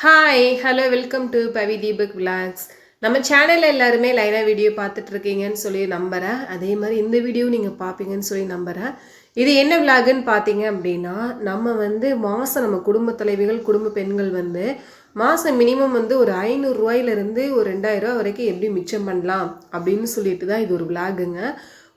Hi hello welcome to Pavi Deepak vlogs நம்ம சேனலில் எல்லாருமே லைனாக வீடியோ பார்த்துட்டு இருக்கீங்கன்னு சொல்லி நம்புகிறேன் அதே மாதிரி இந்த வீடியோ நீங்கள் பார்ப்பீங்கன்னு சொல்லி நம்புகிறேன் இது என்ன விலாகுன்னு பார்த்தீங்க அப்படின்னா நம்ம வந்து மாதம் நம்ம குடும்ப தலைவிகள் குடும்ப பெண்கள் வந்து மாதம் மினிமம் வந்து ஒரு ஐநூறுரூவாயிலேருந்து ஒரு ரெண்டாயிரம் ரூபா வரைக்கும் எப்படி மிச்சம் பண்ணலாம் அப்படின்னு சொல்லிட்டு தான் இது ஒரு விலாகுங்க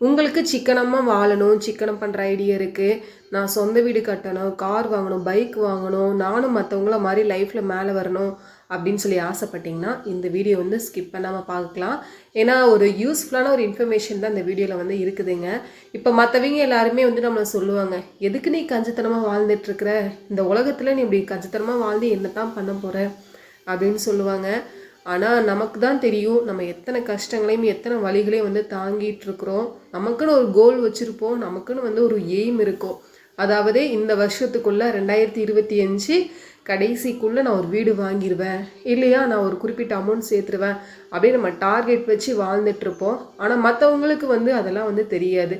உங்களுக்கு சிக்கனமாக வாழணும் சிக்கனம் பண்ணுற ஐடியா இருக்குது நான் சொந்த வீடு கட்டணும் கார் வாங்கணும் பைக் வாங்கணும் நானும் மற்றவங்கள மாதிரி லைஃப்பில் மேலே வரணும் அப்படின்னு சொல்லி ஆசைப்பட்டிங்கன்னா இந்த வீடியோ வந்து ஸ்கிப் பண்ணாமல் பார்க்கலாம். ஏன்னா ஒரு யூஸ்ஃபுல்லான ஒரு இன்ஃபர்மேஷன் தான் இந்த வீடியோவில் வந்து இருக்குதுங்க. இப்போ மற்றவங்க எல்லாருமே வந்து நம்மளை சொல்லுவாங்க எதுக்கு நீ கஞ்சத்தனமாக வாழ்ந்துட்டுருக்குற இந்த உலகத்தில் நீ இப்படி கஞ்சத்தனமாக வாழ்ந்து என்ன தான் பண்ண போகிற அப்படின்னு சொல்லுவாங்க. ஆனால் நமக்கு தான் தெரியும் நம்ம எத்தனை கஷ்டங்களையும் எத்தனை வழிகளையும் வந்து தாங்கிட்டு இருக்கிறோம் நமக்குன்னு ஒரு கோல் வச்சுருப்போம் நமக்குன்னு வந்து ஒரு எய்ம் இருக்கும். அதாவது இந்த வருஷத்துக்குள்ள ரெண்டாயிரத்தி இருபத்தி அஞ்சு கடைசிக்குள்ளே நான் ஒரு வீடு வாங்கிடுவேன் இல்லையா நான் ஒரு குறிப்பிட்ட அமௌண்ட் சேர்த்துருவேன். அப்படின்னு நம்ம டார்கெட் வச்சு வாழ்ந்துட்டுருப்போம். ஆனால் மற்றவங்களுக்கு வந்து அதெல்லாம் வந்து தெரியாது.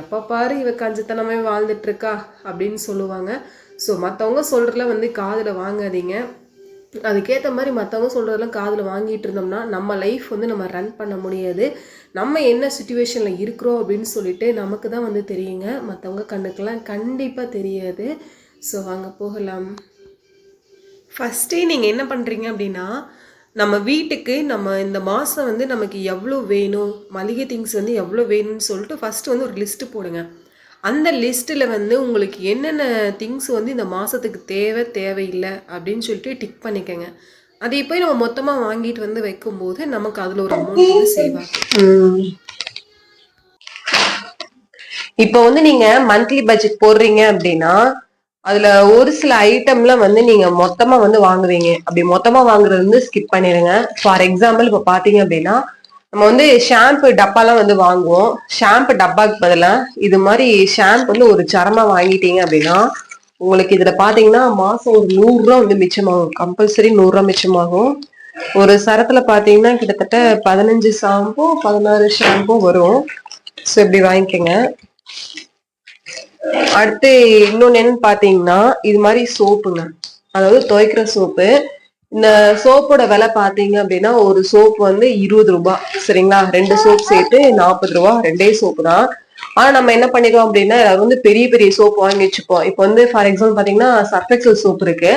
எப்போ பாரு இவ கஞ்சத்தனமே வாழ்ந்துட்டுருக்கா? அப்படின்னு சொல்லுவாங்க. ஸோ மற்றவங்க சொல்கிறதுல வந்து காதில் வாங்காதீங்க. அதுக்கேற்ற மாதிரி மற்றவங்க சொல்கிறதெல்லாம் காதில் வாங்கிட்டு இருந்தோம்னா நம்ம லைஃப் வந்து நம்ம ரன் பண்ண முடியாது. நம்ம என்ன சுச்சுவேஷனில் இருக்கிறோம் அப்படின்னு சொல்லிட்டு நமக்கு தான் வந்து தெரியுங்க. மற்றவங்க கண்ணுக்கெல்லாம் கண்டிப்பாக தெரியாது. ஸோ அங்கே போகலாம். ஃபஸ்ட்டே நீங்கள் என்ன பண்ணுறீங்க அப்படின்னா நம்ம வீட்டுக்கு நம்ம இந்த மாதம் வந்து நமக்கு எவ்வளோ வேணும் மளிகை திங்ஸ் வந்து எவ்வளோ வேணும்னு சொல்லிட்டு ஃபஸ்ட்டு வந்து ஒரு லிஸ்ட்டு போடுங்க. அந்த லிஸ்ட்டில் வந்து உங்களுக்கு என்னென்ன திங்ஸ் வந்து இந்த மாதத்துக்கு தேவை தேவையில்லை அப்படின்னு சொல்லிட்டு டிக் பண்ணிக்கோங்க. அதை போய் நம்ம மொத்தமாக வாங்கிட்டு வந்து வைக்கும்போது நமக்கு அதில் ஒரு அமௌண்ட் வந்து சேவ் ஆகும். இப்போ வந்து நீங்க மந்த்லி பட்ஜெட் போடுறீங்க அப்படின்னா அதுல ஒரு சில ஐட்டம்லாம் வந்து நீங்க மொத்தமா வந்து வாங்குவீங்க. அப்படி மொத்தமா வாங்குறது வந்து ஸ்கிப் பண்ணிடுங்க. ஃபார் எக்ஸாம்பிள் இப்போ பாத்தீங்க அப்படின்னா நம்ம வந்து ஷாம்பு டப்பாலாம் வந்து வாங்குவோம். ஷாம்பு டப்பாக்கு பதிலாக இது மாதிரி ஷாம்பு வந்து ஒரு சரமா வாங்கிட்டீங்க அப்படின்னா உங்களுக்கு இதுல பாத்தீங்கன்னா மாசம் ஒரு நூறுரூவா வந்து மிச்சமாகும். கம்பல்சரி நூறுரூவா மிச்சமாகும். ஒரு சரத்துல பாத்தீங்கன்னா கிட்டத்தட்ட பதினஞ்சு ஷாம்பும் பதினாறு ஷாம்பும் வரும். ஸோ இப்படி வாங்கிக்கோங்க. அடுத்து இன்னொன்னு என்னன்னு பாத்தீங்கன்னா இது மாதிரி சோப்புங்க அதாவது துவைக்கிற சோப்பு இந்த சோப்போட விலை பாத்தீங்க அப்படின்னா ஒரு சோப்பு வந்து இருபது ரூபாய் சரிங்களா? ரெண்டு சோப் சேர்த்து நாற்பது ரூபா. ரெண்டே சோப்பு தான். ஆனா நம்ம என்ன பண்ணிடுவோம் அப்படின்னா அது வந்து பெரிய பெரிய சோப் வாங்கி வச்சுப்போம். இப்போ வந்து ஃபார் எக்ஸாம்பிள் பாத்தீங்கன்னா சர்ஃபெக்சல் சோப் இருக்கு.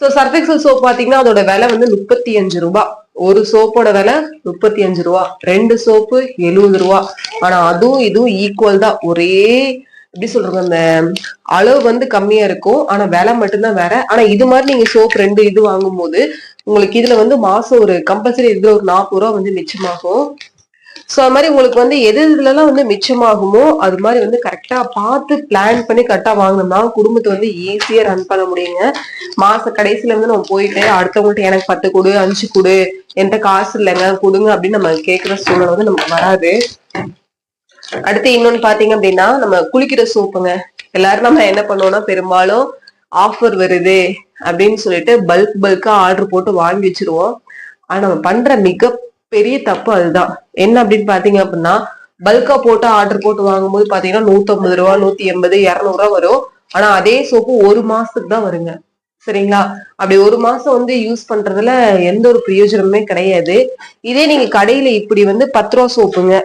ஸோ சர்ஃபெக்சல் சோப் பாத்தீங்கன்னா அதோட விலை வந்து முப்பத்தி அஞ்சு ரூபாய் ஒரு சோப்போட விலை முப்பத்தி அஞ்சு ரூபா. ரெண்டு சோப்பு எழுபது ரூபா. ஆனா அதுவும் இதுவும் ஈக்குவல் தான். ஒரே எப்படி சொல்றது அந்த அளவு வந்து கம்மியா இருக்கும். ஆனா விலை மட்டும்தான் வேற. ஆனா இது மாதிரி நீங்க சோப் ரெண்டு இது வாங்கும்போது உங்களுக்கு இதுல வந்து மாசம் ஒரு கம்பல்சரி இதுல ஒரு நாற்பது ரூபா வந்து மிச்சமாகும். ஸோ அது மாதிரி உங்களுக்கு வந்து எது இதுலலாம் வந்து மிச்சமாகுமோ அது மாதிரி வந்து கரெக்டா பார்த்து பிளான் பண்ணி கரெக்டா வாங்கினோம்னா குடும்பத்தை வந்து ஈஸியா ரன் பண்ண முடியுங்க. மாச கடைசியில வந்து நம்ம போயிட்டு அடுத்தவங்கள்ட்ட எனக்கு பத்து கொடு அஞ்சு கொடு என்கிட்ட காசு இல்லைங்க கொடுங்க அப்படின்னு நம்ம கேட்கிற சூழ்நிலை வந்து நமக்கு வராது. அடுத்து இன்னொன்னு பாத்தீங்க அப்படின்னா நம்ம குளிக்கிற சோப்புங்க. எல்லாரும் நம்ம என்ன பண்ணுவோம்னா பெரும்பாலும் ஆஃபர் வருது அப்படின்னு சொல்லிட்டு பல்க் பல்கா ஆர்டர் போட்டு வாங்கி வச்சிருவோம். ஆனா நம்ம பண்ற மிக பெரிய தப்பு அதுதான். என்ன அப்படின்னு பாத்தீங்க அப்படின்னா பல்கா போட்டு ஆர்டர் போட்டு வாங்கும்போது பாத்தீங்கன்னா நூத்தம்பது ரூபா நூத்தி எண்பது இரநூறுவா வரும். ஆனா அதே சோப்பு ஒரு மாசத்துக்கு தான் வருங்க. சரிங்களா? அப்படி ஒரு மாசம் வந்து யூஸ் பண்றதுல எந்த ஒரு பிரயோஜனமுமே கிடையாது. இதே நீங்க கடையில இப்படி வந்து பத்து ரூபா சோப்புங்க.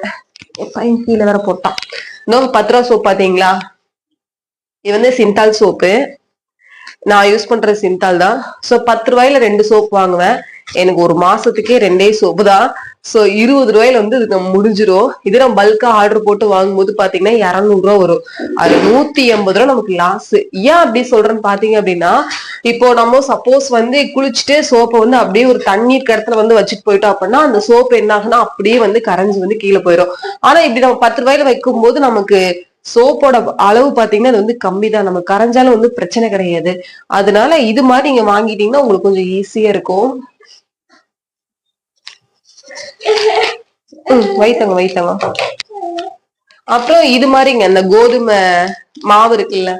பையன் கீழே வேற போட்டான். இன்னும் பத்து ரூபா சோப் பாத்தீங்களா? இது வந்து சிந்தால் சோப்பு. நான் யூஸ் பண்ற சிந்தால் தான். ஸோ பத்து ரூபாயில ரெண்டு சோப் வாங்குவேன். எனக்கு ஒரு மாசத்துக்கே ரெண்டே சோப்பு தான். ஸோ இருபது ரூபாயில வந்து இது நம்ம முடிஞ்சிரும். இது நம்ம பல்கா ஆர்டர் போட்டு வாங்கும்போது பாத்தீங்கன்னா இரநூறு ரூபா வரும். அது நூத்தி எண்பது ரூபா நமக்கு லாஸ் ஏன் அப்படி சொல்றேன்னு பாத்தீங்க அப்படின்னா இப்போ நம்ம சப்போஸ் வந்து குளிச்சுட்டு சோப்பை வந்து அப்படியே ஒரு தண்ணீர் கடத்துல வந்து வச்சுட்டு போயிட்டோம் அப்படின்னா அந்த சோப்பு என்ன ஆகுனா அப்படியே வந்து கரைஞ்சு வந்து கீழே போயிடும் ஆனா இப்படி நம்ம பத்து ரூபாயில வைக்கும் போது நமக்கு சோப்போட அளவு பாத்தீங்கன்னா அது வந்து கம்மி தான் நம்ம கரைஞ்சாலும் வந்து பிரச்சனை கிடையாது. அதனால இது மாதிரி நீங்க வாங்கிட்டீங்கன்னா உங்களுக்கு கொஞ்சம் ஈஸியா இருக்கும். ம் வைத்தங்க வைத்தங்க அப்புறம் இது மாதிரிங்க இந்த கோதுமை மாவு இருக்குல்ல?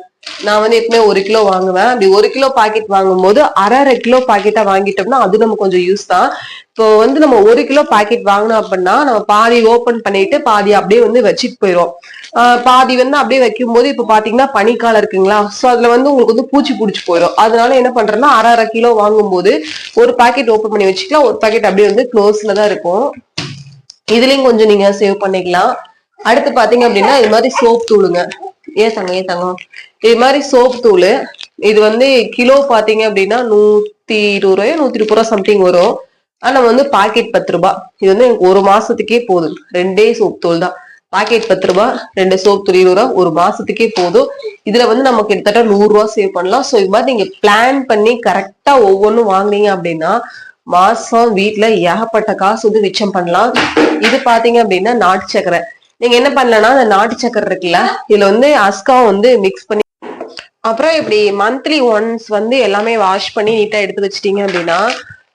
நான் வந்து எப்பவுமே ஒரு கிலோ வாங்குவேன். அப்படி ஒரு கிலோ பாக்கெட் வாங்கும்போது அரை அரை கிலோ பாக்கெட்டா வாங்கிட்டோம்னா அது நமக்கு கொஞ்சம் யூஸ் தான். இப்போ வந்து நம்ம ஒரு கிலோ பாக்கெட் வாங்கினோம் அப்படின்னா நம்ம பாதி ஓபன் பண்ணிட்டு பாதி அப்படியே வந்து வச்சுட்டு போயிடும் பாதி வந்து அப்படியே வைக்கும்போது இப்போ பாத்தீங்கன்னா பனிக்காலம் இருக்குங்களா? சோ அதுல வந்து உங்களுக்கு வந்து பூச்சி பிடிச்சி போயிடும். அதனால என்ன பண்றேன்னா அரை அரை கிலோ வாங்கும்போது ஒரு பாக்கெட் ஓபன் பண்ணி வச்சுக்கலாம். ஒரு பாக்கெட் அப்படியே வந்து க்ளோஸ்ல தான் இருக்கும். இதுலயும் கொஞ்சம் நீங்க சேவ் பண்ணிக்கலாம். அடுத்து பாத்தீங்க அப்படின்னா இது மாதிரி சோப் தூளுங்க. ஏன் தங்க ஏன் தங்கம். இது மாதிரி சோப் தூள். இது வந்து கிலோ பார்த்தீங்க அப்படின்னா நூத்தி இருபது ரூபாயோ நூத்தி முப்பது ரூபா சம்திங் வரும். ஆனா வந்து பாக்கெட் பத்து ரூபா இது வந்து எனக்கு ஒரு மாசத்துக்கே போதும். ரெண்டே சோப் தூள் தான். பாக்கெட் பத்து ரூபாய் ரெண்டு சோப் தூள் இருபது ரூபா ஒரு மாசத்துக்கே போதும். இதுல வந்து நம்ம கிட்டத்தட்ட நூறுரூவா சேவ் பண்ணலாம். ஸோ இது மாதிரி நீங்க பிளான் பண்ணி கரெக்டா ஒவ்வொன்றும் வாங்குனீங்க அப்படின்னா மாசம் வீட்ல ஏகப்பட்ட காசு வந்து மிச்சம் பண்ணலாம். இது பாத்தீங்க அப்படின்னா நாட்டு சக்கரை நீங்க என்ன பண்ணலன்னா அந்த நாட்டு சக்கரை இருக்குல்ல இதுல வந்து அஸ்காவும் வந்து மிக்ஸ் பண்ணி அப்புறம் இப்படி மந்த்லி ஒன்ஸ் வந்து எல்லாமே வாஷ் பண்ணி நீட்டா எடுத்து வச்சிட்டீங்க அப்படின்னா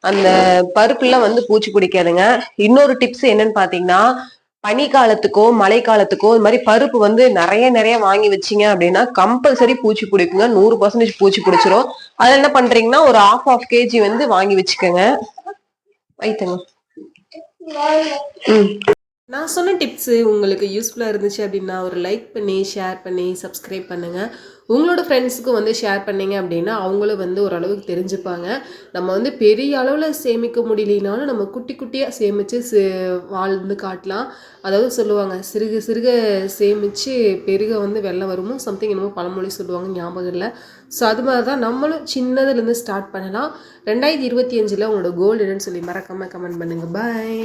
அந்த பருப்புலாம் வந்து பூச்சி பிடிக்காதுங்க. இன்னொரு டிப்ஸ் என்னன்னு பாத்தீங்கன்னா பனி காலத்துக்கோ மழை காலத்துக்கோ இது மாதிரி பருப்பு வந்து நிறைய நிறைய வாங்கி வச்சீங்க அப்படின்னா கம்பல்சரி பூச்சி பிடிக்குங்க. நூறு பர்சன்டேஜ் பூச்சி பிடிச்சிரும். அதுல என்ன பண்றீங்கன்னா ஒரு ஆஃப் ஆஃப் கேஜி வந்து வாங்கி வச்சுக்கோங்க. வைத்துங்க. ம். நான் சொன்ன டிப்ஸு உங்களுக்கு யூஸ்ஃபுல்லாக இருந்துச்சு அப்படின்னா ஒரு லைக் பண்ணி ஷேர் பண்ணி சப்ஸ்கிரைப் பண்ணுங்கள் உங்களோட ஃப்ரெண்ட்ஸுக்கும் வந்து ஷேர் பண்ணிங்க அப்படின்னா அவங்களும் வந்து ஓரளவுக்கு தெரிஞ்சுப்பாங்க. நம்ம வந்து பெரிய அளவில் சேமிக்க முடியலனாலும் நம்ம குட்டி குட்டியாக சேமித்து சே வாழ்ந்து காட்டலாம். அதாவது சொல்லுவாங்க சிறுக சிறுக சேமித்து பெருக வந்து வெள்ளம் வருமோ சம்திங் என்னமோ பழமொழி சொல்லுவாங்க ஞாபகம் இல்லை. ஸோ அது மாதிரி தான் நம்மளும் சின்னதுலேருந்து ஸ்டார்ட் பண்ணலாம். ரெண்டாயிரத்தி இருபத்தி அஞ்சில் உங்களோட கோல் என்னன்னு சொல்லி மறக்காமல் கமெண்ட் பண்ணுங்கள் பாய்